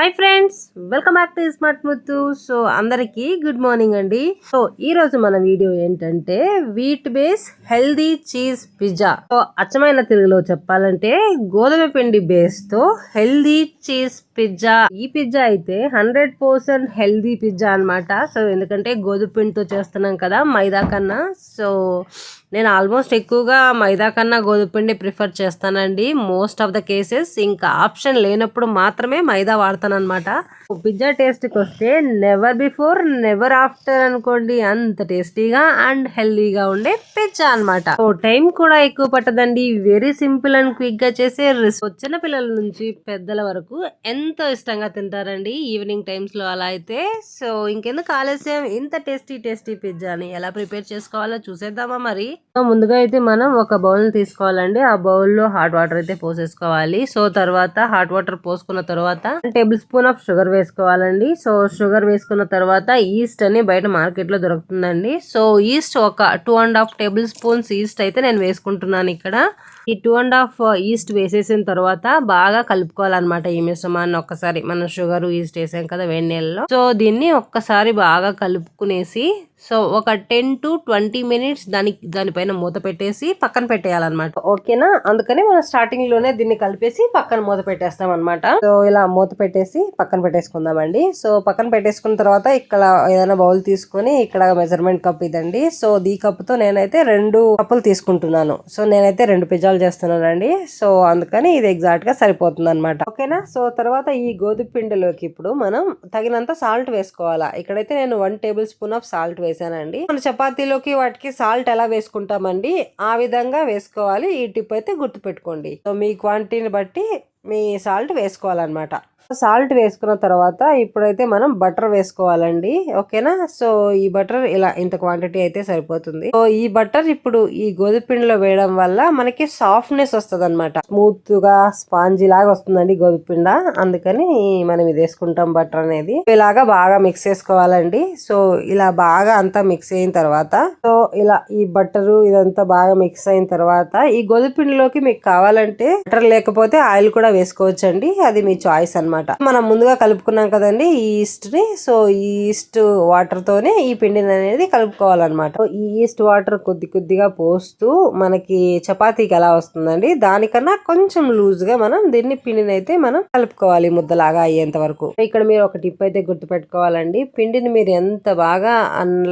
Hi friends welcome back to smart Muthu. So అందరికీ good morning అండి. So ఈ రోజు మన వీడియో ఏంటంటే wheat base healthy cheese pizza. So అచ్చమైన తెలుగులో చెప్పాలంటే గోధుమ పిండి బేస్తో హెల్దీ చీజ్ పిజ్జా. ఈ పిజ్జా అయితే హండ్రెడ్ పర్సెంట్ హెల్దీ పిజ్జా అన్నమాట. సో ఎందుకంటే గోధుమ పిండితో చేస్తున్నాం కదా మైదా కన్నా. సో నేను ఆల్మోస్ట్ ఎక్కువగా మైదా కన్నా గోధుమపిండి ప్రిఫర్ చేస్తానండి. మోస్ట్ ఆఫ్ ద కేసెస్ ఇంకా ఆప్షన్ లేనప్పుడు మాత్రమే మైదా వాడతానమాట పిజ్జా టేస్ట్కి వస్తే నెవర్ బిఫోర్ నెవర్ ఆఫ్టర్ అనుకోండి. అంత టేస్టీగా అండ్ హెల్దీగా ఉండే పిజ్జా అనమాట టైం కూడా ఎక్కువ పట్టదండి. వెరీ సింపుల్ అండ్ క్విక్గా చేసే వచ్చిన పిల్లల నుంచి పెద్దల వరకు ఎంతో ఇష్టంగా తింటారండి. ఈవినింగ్ టైమ్స్లో అలా అయితే. సో ఇంకెందుకు ఆలస్యం? ఇంత టేస్టీ టేస్టీ పిజ్జాని ఎలా ప్రిపేర్ చేసుకోవాలో చూసేద్దామా మరి? ముందుగా అయితే మనం ఒక బౌల్ తీసుకోవాలండి. ఆ బౌల్లో హాట్ వాటర్ అయితే పోసేసుకోవాలి. సో తర్వాత హాట్ వాటర్ పోసుకున్న తర్వాత టేబుల్ స్పూన్ ఆఫ్ షుగర్ వేసుకోవాలండి. సో షుగర్ వేసుకున్న తర్వాత ఈస్ట్ అని బయట మార్కెట్లో దొరుకుతుందండి. సో ఈస్ట్ ఒక two and half tablespoons yeast అయితే నేను వేసుకుంటున్నాను ఇక్కడ. ఈ టూ అండ్ హాఫ్ ఈస్ట్ వేసేసిన తర్వాత బాగా కలుపుకోవాలన్నమాట ఈ మిశ్రమాన్ని ఒక్కసారి. మనం షుగర్ ఈస్ట్ వేసాం కదా వేడి నీళ్ళలో. సో దీన్ని ఒక్కసారి బాగా కలుపుకునేసి సో ఒక టెన్ టు ట్వంటీ మినిట్స్ దానికి దానిపైన మూత పెట్టేసి పక్కన పెట్టేయాలన్నమాట. ఓకేనా? అందుకని మనం స్టార్టింగ్లోనే దీన్ని కలిపేసి పక్కన మూత పెట్టేస్తాం అనమాట సో ఇలా మూత పెట్టేసి పక్కన పెట్టేసుకుందామండి. సో పక్కన పెట్టేసుకున్న తర్వాత ఇక్కడ ఏదైనా బౌల్ తీసుకొని ఇక్కడ మెజర్మెంట్ కప్ ఇదండి. సో ఈ కప్పుతో నేనైతే రెండు కప్పులు తీసుకుంటున్నాను. సో నేనైతే రెండు పిజ్జాలు చేస్తున్నానండి. సో అందుకని ఇది ఎగ్జాక్ట్గా సరిపోతుంది అనమాట ఓకేనా? సో తర్వాత ఈ గోధుమ పిండిలోకి ఇప్పుడు మనం తగినంత సాల్ట్ వేసుకోవాలా? ఇక్కడైతే నేను one tablespoon of salt వేసానండి. మన చపాతీలోకి వాటికి సాల్ట్ ఎలా వేసుకుంటామండి? ఆ విధంగా వేసుకోవాలి. ఈ టిప్ అయితే గుర్తుపెట్టుకోండి. సో మీ క్వాంటిటీని బట్టి మీ సాల్ట్ వేసుకోవాలన్నమాట. సాల్ట్ వేసుకున్న తర్వాత ఇప్పుడైతే మనం బటర్ వేసుకోవాలండి ఓకేనా? సో ఈ బటర్ ఇలా ఇంత క్వాంటిటీ అయితే సరిపోతుంది. సో ఈ బటర్ ఇప్పుడు ఈ గోధుమ పిండిలో వేయడం వల్ల మనకి సాఫ్ట్నెస్ వస్తుంది అనమాట స్మూత్గా స్పాంజీ లాగా వస్తుందండి గోధుమ పిండ. అందుకని మనం ఇది వేసుకుంటాం బటర్ అనేది. ఇలాగా బాగా మిక్స్ చేసుకోవాలండి. సో ఇలా బాగా అంతా మిక్స్ అయిన తర్వాత సో ఇలా ఈ బట్టరు ఇదంతా బాగా మిక్స్ అయిన తర్వాత ఈ గోధుమ పిండిలోకి మీకు కావాలంటే బటర్ లేకపోతే ఆయిల్ కూడా వేసుకోవచ్చండి. అది మీ చాయిస్ అనమాట మనం ముందుగా కలుపుకున్నాం కదండి ఈ ఈస్ట్ని. సో ఈ ఈస్ట్ వాటర్ తోనే ఈ పిండిని అనేది కలుపుకోవాలన్నమాట. ఈ ఈస్ట్ వాటర్ కొద్ది కొద్దిగా పోస్తూ మనకి చపాతీకి ఎలా వస్తుందండి? దానికన్నా కొంచెం లూజ్గా మనం దీన్ని పిండిని అయితే మనం కలుపుకోవాలి ముద్దలాగా అయ్యేంత వరకు. ఇక్కడ మీరు ఒక టిప్ అయితే గుర్తు పెట్టుకోవాలండి పిండిని మీరు ఎంత బాగా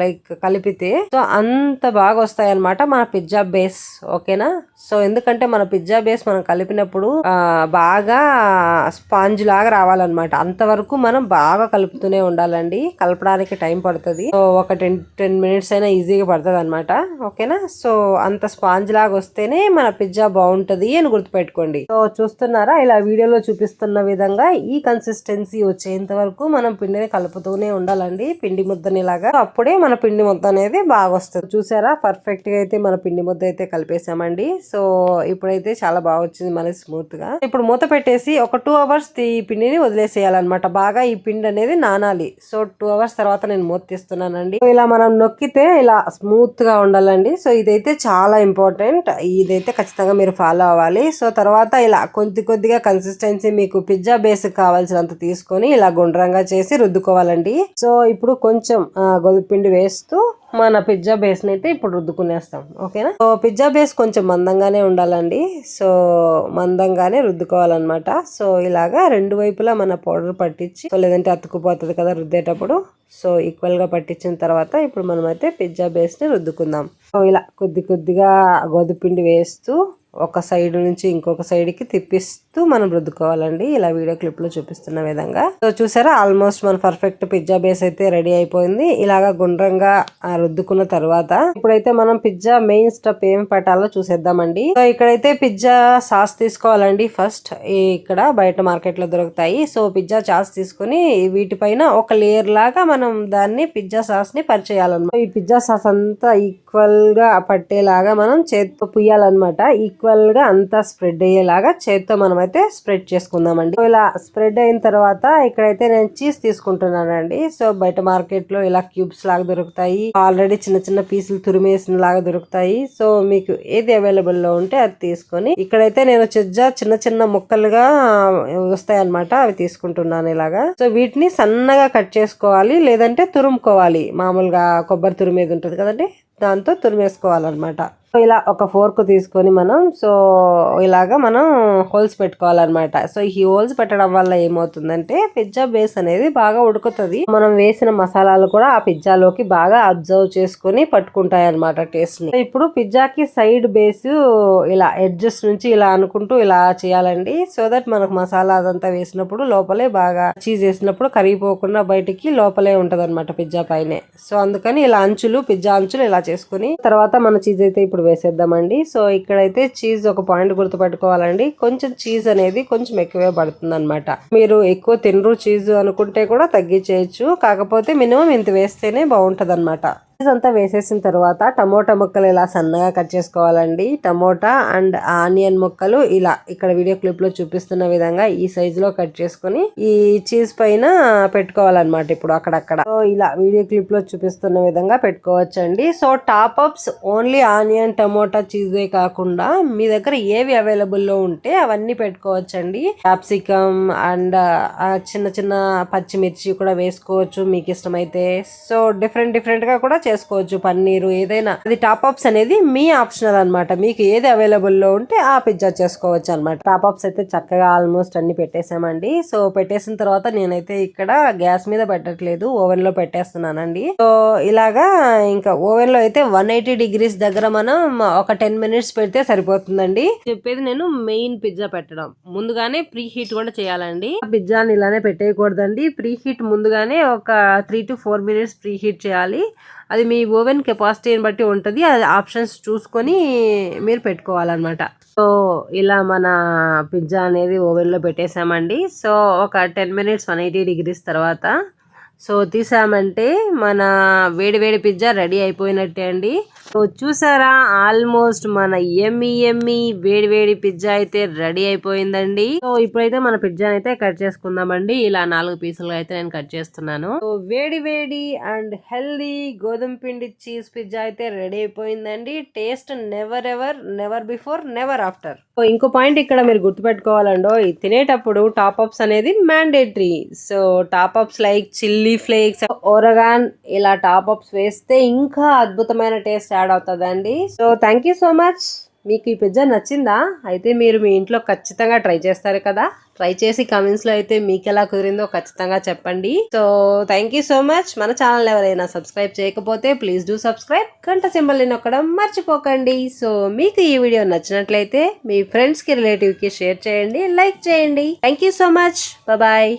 లైక్ కలిపితే సో అంత బాగా వస్తాయి అనమాట మన పిజ్జా బేస్. ఓకేనా? సో ఎందుకంటే మన పిజ్జా బేస్ మనం కలిపినప్పుడు ఆ, బాగా స్పాంజ్ లాగా రావాలన్నమాట. అంతవరకు మనం బాగా కలుపుతూనే ఉండాలండి. కలపడానికి టైం పడుతుంది. సో ఒక టెన్ టెన్ మినిట్స్ అయినా ఈజీగా పడుతుంది అనమాట ఓకేనా? సో అంత స్పాంజ్ లాగా వస్తేనే మన పిజ్జా బాగుంటది అని గుర్తుపెట్టుకోండి. సో చూస్తున్నారా? ఇలా వీడియోలో చూపిస్తున్న విధంగా ఈ కన్సిస్టెన్సీ వచ్చేంత వరకు మనం పిండిని కలుపుతూనే ఉండాలండి. పిండి ముద్దని లాగా. అప్పుడే మన పిండి ముద్ద అనేది బాగా వస్తుంది. చూసారా? పర్ఫెక్ట్గా అయితే మన పిండి ముద్ద అయితే కలిపేసామండి. సో ఇప్పుడైతే చాలా బాగా వచ్చింది మన స్మూత్గా. ఇప్పుడు మూత పెట్టేసి ఒక టూ అవర్స్ ఈ పిండిని వదిలేసేయాలన్నమాట. బాగా ఈ పిండి అనేది నానాలి. సో టూ అవర్స్ తర్వాత నేను మూత తీస్తున్నానండి. సో ఇలా మనం నొక్కితే ఇలా స్మూత్గా ఉండాలండి. సో ఇదైతే చాలా ఇంపార్టెంట్ ఇదైతే ఖచ్చితంగా మీరు ఫాలో అవ్వాలి. సో తర్వాత ఇలా కొద్ది కొద్దిగా కన్సిస్టెన్సీ మీకు పిజ్జా బేస్ కావాల్సినంత తీసుకొని ఇలా గుండ్రంగా చేసి రుద్దుకోవాలండి. సో ఇప్పుడు కొంచెం గొలుపు పిండి వేస్తూ మన పిజ్జా బేస్ని అయితే ఇప్పుడు రుద్దుకునేస్తాం ఓకేనా? సో పిజ్జా బేస్ కొంచెం మందంగానే ఉండాలండి. సో మందంగానే రుద్దుకోవాలన్నమాట. సో ఇలాగా రెండు వైపులా మన పౌడర్ పట్టించి సో లేదంటే అతుక్కుపోతుంది కదా రుద్దేటప్పుడు. సో ఈక్వల్గా పట్టించిన తర్వాత ఇప్పుడు మనమైతే పిజ్జా బేస్ని రుద్దుకుందాం. సో ఇలా కొద్ది కొద్దిగా గోధుపిండి వేస్తూ ఒక సైడ్ నుంచి ఇంకొక సైడ్కి తిప్పిస్తూ మనం రుద్దుకోవాలండి. ఇలా వీడియో క్లిప్లో చూపిస్తున్న విధంగా. సో చూసారా? ఆల్మోస్ట్ మన పర్ఫెక్ట్ పిజ్జా బేస్ అయితే రెడీ అయిపోయింది. ఇలాగా గుండ్రంగా ఆ, రుద్దుకున్న తర్వాత ఇప్పుడైతే మనం పిజ్జా మెయిన్ స్టెప్ ఏం పెట్టాలో చూసేద్దామండి. సో ఇక్కడైతే పిజ్జా సాస్ తీసుకోవాలండి ఫస్ట్. ఇక్కడ బయట మార్కెట్లో దొరుకుతాయి. సో పిజ్జా సాస్ తీసుకుని వీటిపైన ఒక లేయర్ లాగా మనం దాన్ని పిజ్జా సాస్ని పరిచేయాలన్నమాట. ఈ పిజ్జా సాస్ అంతా ఈక్వల్గా పట్టేలాగా మనం చేతితో పుయ్యాలన్నమాట. ఈక్వల్ ఈక్వల్గా అంతా స్ప్రెడ్ అయ్యేలాగా చేత్తో మనం అయితే స్ప్రెడ్ చేసుకుందామండి. ఇలా స్ప్రెడ్ అయిన తర్వాత ఇక్కడైతే నేను చీజ్ తీసుకుంటున్నానండి. సో బయట మార్కెట్లో ఇలా క్యూబ్స్ లాగా దొరుకుతాయి. ఆల్రెడీ చిన్న చిన్న పీసులు తురిమేసిన లాగా దొరుకుతాయి. సో మీకు ఏది అవైలబుల్లో ఉంటే అది తీసుకొని ఇక్కడైతే నేను చెజ్జా చిన్న చిన్న ముక్కలుగా వస్తాయి అనమాట అవి తీసుకుంటున్నాను ఇలాగా. సో వీటిని సన్నగా కట్ చేసుకోవాలి. లేదంటే తురుముకోవాలి. మామూలుగా కొబ్బరి తురిమేది ఉంటుంది కదండి? దాంతో తురిమేసుకోవాలన్నమాట. ఇలా ఒక ఫోర్క్ తీసుకొని మనం సో ఇలాగా మనం హోల్స్ పెట్టుకోవాలన్నమాట. సో ఈ హోల్స్ పెట్టడం వల్ల ఏమవుతుందంటే పిజ్జా బేస్ అనేది బాగా ఉడుకుతుంది. మనం వేసిన మసాలాలు కూడా ఆ పిజ్జాలోకి బాగా అబ్జర్వ్ చేసుకొని పట్టుకుంటాయి అనమాట టేస్ట్ని ఇప్పుడు పిజ్జాకి సైడ్ బేస్ ఇలా ఎడ్జెస్ నుంచి ఇలా అనుకుంటూ ఇలా చేయాలండి. సో దట్ మనకు మసాలా అదంతా వేసినప్పుడు లోపలే బాగా చీజ్ వేసినప్పుడు కరిగిపోకుండా బయటికి లోపలే ఉంటది పిజ్జా పైనే. సో అందుకని ఇలా అంచులు పిజ్జా అంచులు ఇలా చేసుకుని తర్వాత మన చీజ్ అయితే ఇప్పుడు వేసేద్దామండి. సో ఇక్కడైతే చీజ్ ఒక పాయింట్ గుర్తుపెట్టుకోవాలండి. కొంచెం చీజ్ అనేది కొంచెం ఎక్కువే పడుతుందన్నమాట. మీరు ఎక్కువ తినరు చీజ్ అనుకుంటే కూడా తగ్గించేయచ్చు కాకపోతే మినిమం ఇంత వేస్తేనే బాగుంటుంది చీజ్ అంతా వేసేసిన తర్వాత టమోటా ముక్కలు ఇలా సన్నగా కట్ చేసుకోవాలండి. టమోటా అండ్ ఆనియన్ ముక్కలు ఇలా ఇక్కడ వీడియో క్లిప్లో చూపిస్తున్న విధంగా ఈ సైజ్లో కట్ చేసుకుని ఈ చీజ్ పైన పెట్టుకోవాలన్నమాట ఇప్పుడు అక్కడక్కడ. సో ఇలా వీడియో క్లిప్లో చూపిస్తున్న విధంగా పెట్టుకోవచ్చండి. So top ups only onion tomato చీజే కాకుండా మీ దగ్గర ఏవి అవైలబుల్లో ఉంటే అవన్నీ పెట్టుకోవచ్చండి. క్యాప్సికమ్ అండ్ చిన్న చిన్న పచ్చిమిర్చి కూడా వేసుకోవచ్చు మీకు ఇష్టమైతే. సో డిఫరెంట్ డిఫరెంట్గా కూడా చేసుకోవచ్చు పన్నీరు ఏదైనా. అది టాప్ అప్స్ అనేది మీ ఆప్షనల్ అన్నమాట. మీకు ఏది అవైలబుల్లో ఉంటే ఆ పిజ్జా చేసుకోవచ్చు అనమాట టాప్ అప్స్ అయితే చక్కగా ఆల్మోస్ట్ అన్ని పెట్టేసామండి. సో పెట్టేసిన తర్వాత నేనైతే ఇక్కడ గ్యాస్ మీద పెట్టట్లేదు ఓవెన్లో పెట్టేస్తున్నానండి. సో ఇలాగా ఇంకా ఓవెన్లో అయితే వన్ ఎయిటీ డిగ్రీస్ దగ్గర మనం ఒక టెన్ మినిట్స్ పెడితే సరిపోతుందండి. చెప్పేది నేను మెయిన్ పిజ్జా పెట్టడం. ముందుగానే ప్రీ హీట్ కూడా చేయాలండి. పిజ్జాని ఇలానే పెట్టేయకూడదండి. ప్రీ హీట్ ముందుగానే ఒక three to four minutes preheat చేయాలి. అది మీ ఓవెన్ కెపాసిటీని బట్టి ఉంటుంది. అది ఆప్షన్స్ చూసుకొని మీరు పెట్టుకోవాలన్నమాట. సో ఇలా మన పిజ్జా అనేది ఓవెన్లో పెట్టేసామండి. సో ఒక ten minutes one eighty degrees తర్వాత సో తీసామంటే మన వేడి వేడి పిజ్జా రెడీ అయిపోయినట్టే అండి. సో చూసారా ఆల్మోస్ట్ మన ఎమ్మి ఎమ్మి వేడివేడి పిజ్జా అయితే రెడీ అయిపోయిందండి. సో ఇప్పుడైతే మన పిజ్జా అయితే కట్ చేసుకుందామండి. ఇలా నాలుగు పీసులుగా అయితే నేను కట్ చేస్తున్నాను. సో వేడి వేడి అండ్ హెల్దీ గోధుమ పిండి చీజ్ పిజ్జా అయితే రెడీ అయిపోయిందండి. Taste never ever never before never after so ఇంకో పాయింట్ ఇక్కడ మీరు గుర్తుపెట్టుకోవాలండో. తినేటప్పుడు టాప్ అప్స్ అనేది mandatory so top ups like chilli flakes oregano ఇలా టాప్ అప్స్ వేస్తే ఇంకా అద్భుతమైన టేస్ట్ యాడ్ అవుతుందండి. So thank you so much మీకు ఈ పిజ్జా నచ్చిందా? అయితే మీరు మీ ఇంట్లో ఖచ్చితంగా ట్రై చేస్తారు కదా. ట్రై చేసి కమెంట్స్లో అయితే మీకు ఎలా కుదిరిందో ఖచ్చితంగా చెప్పండి. So thank you so much మన ఛానల్ ఎవరైనా సబ్స్క్రైబ్ చేయకపోతే ప్లీజ్ డూ సబ్స్క్రైబ్ గంట సింబల్ నొక్కడం మర్చిపోకండి. సో మీకు ఈ వీడియో నచ్చినట్లయితే మీ ఫ్రెండ్స్కి రిలేటివ్కి షేర్ చేయండి లైక్ చేయండి. Thank you so much bye